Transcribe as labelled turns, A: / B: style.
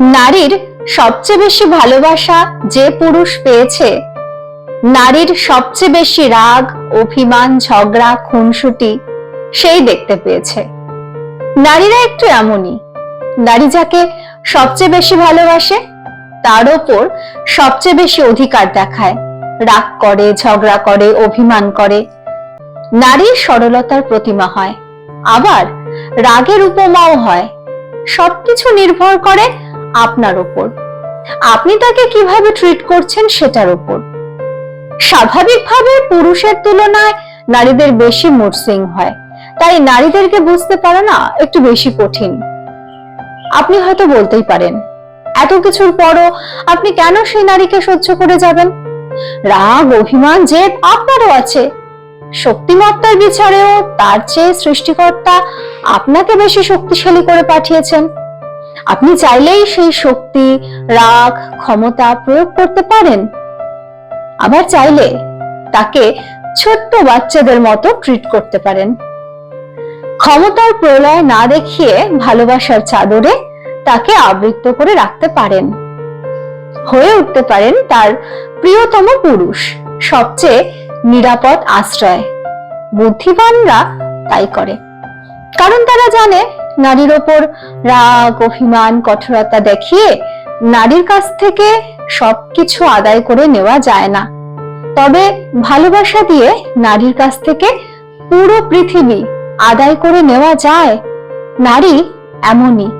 A: নারীর সবচেয়ে বেশি ভালোবাসা যে পুরুষ পেয়েছে। নারীর সবচেয়ে বেশি রাগ, অভিমান, ঝগড়া, খুনসুটি সেই দেখতে পেয়েছে। নারীরা একটু এমনই। নারী যাকে সবচেয়ে বেশি ভালোবাসে, তার ওপর সবচেয়ে বেশি অধিকার দেখায়। রাগ করে, ঝগড়া করে, অভিমান করে। নারীর সরলতার প্রতিমা হয়। আবার রাগের উপমাও হয়। সবকিছু নির্ভর করে আপনার উপর আপনি তাকে কীভাবে ট্রিট করছেন সেটার উপর স্বাভাবিকভাবে পুরুষের তুলনায় নারীদের বেশি মুডসিং হয়। তাই নারীদেরকে বুঝতে পারে না একটু বেশি কঠিন। আপনি হয়তো বলতেই পারেন, এত কিছুর পরও আপনি কেন সেই নারীকে সহ্য করে যাবেন? রাগ, অভিমান, জেদ আপনারও আছে। শক্তিমত্তার বিচারেও তার চেয়ে সৃষ্টিকর্তা আপনাকে বেশি শক্তিশালী করে পাঠিয়েছেন। আপনি চাইলেই সেই শক্তি, রাগ, ক্ষমতা প্রয়োগ করতে পারেন। আবার চাইলে তাকে ছোট্ট বাচ্চাদের মতো ট্রিট করতে পারেন। ক্ষমতার প্রলয় না দেখিয়ে ভালোবাসার চাদরে তাকে আবৃত্ত করে রাখতে পারেন। হয়ে উঠতে পারেন তার প্রিয়তম পুরুষ, সবচেয়ে নিরাপদ আশ্রয়। বুদ্ধিমানরা তাই করে। কারণ তারা জানে নারীর ওপর রাগ, অভিমান, কঠোরতা দেখিয়ে নারীর কাছ থেকে সবকিছু আদায় করে নেওয়া যায় না। তবে ভালোবাসা দিয়ে নারীর কাছ থেকে পুরো পৃথিবী আদায় করে নেওয়া যায়। নারী এমনই।